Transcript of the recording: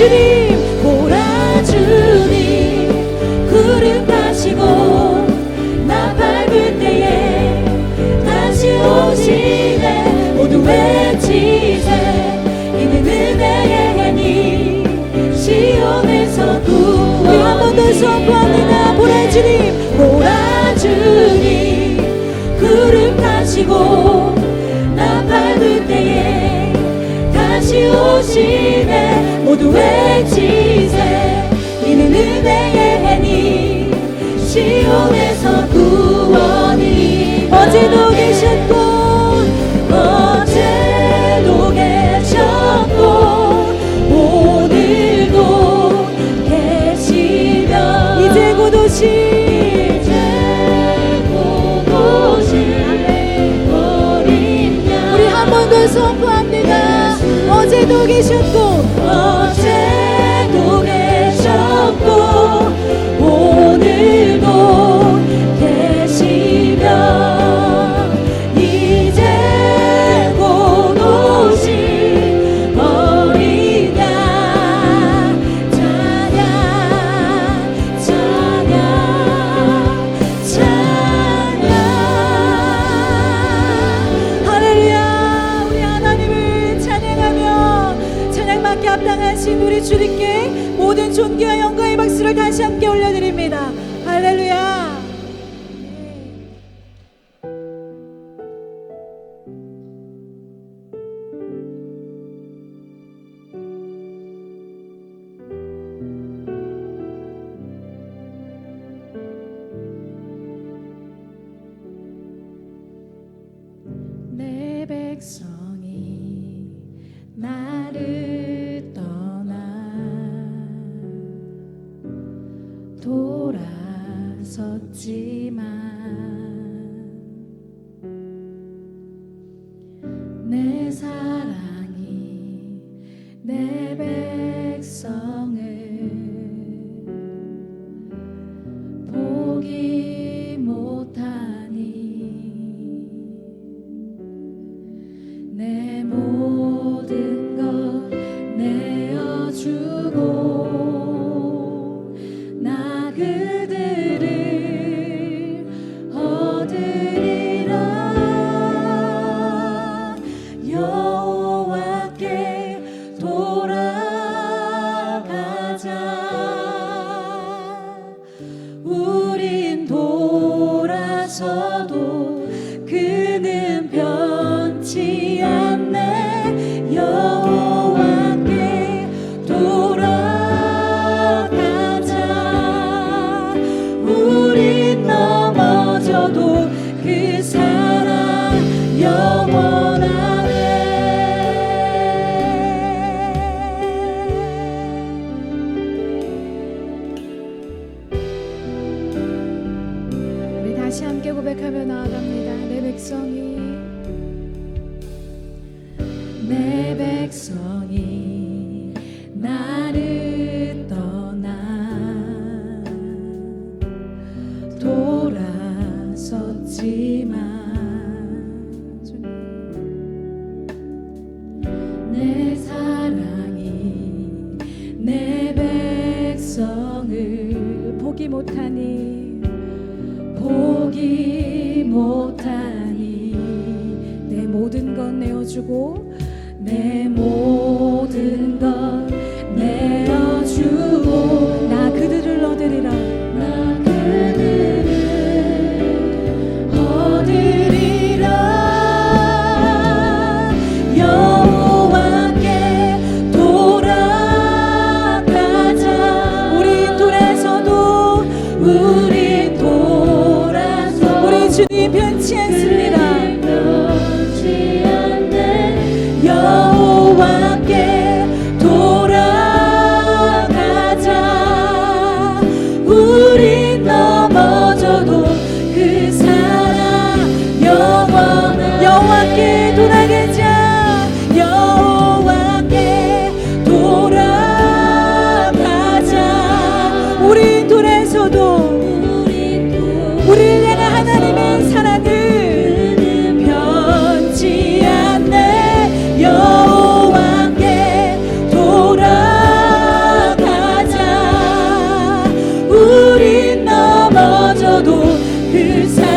주님 몰아주님 구름 타시고 나 밟을 때에 다시 오시네. 모두 외치세. 이는 은혜의 행이 시온에서 구원 한번더 선포합니다 보내 몰아주님 구름 타시고 도시네 모두의 지세. 이는 은혜의 해니 시온에서 구원이. 어제도 계셨고 어제도 계셨고 오늘도 계시며. 이제 곧 오시 우리 한번더 선포합니다. 어제도 계셨고 어제 백성이 나를 떠나 돌아섰지. soul. 내 사랑이 내 백성을 보기 못하니 내 모든 것 내어주고 내 모든 것 그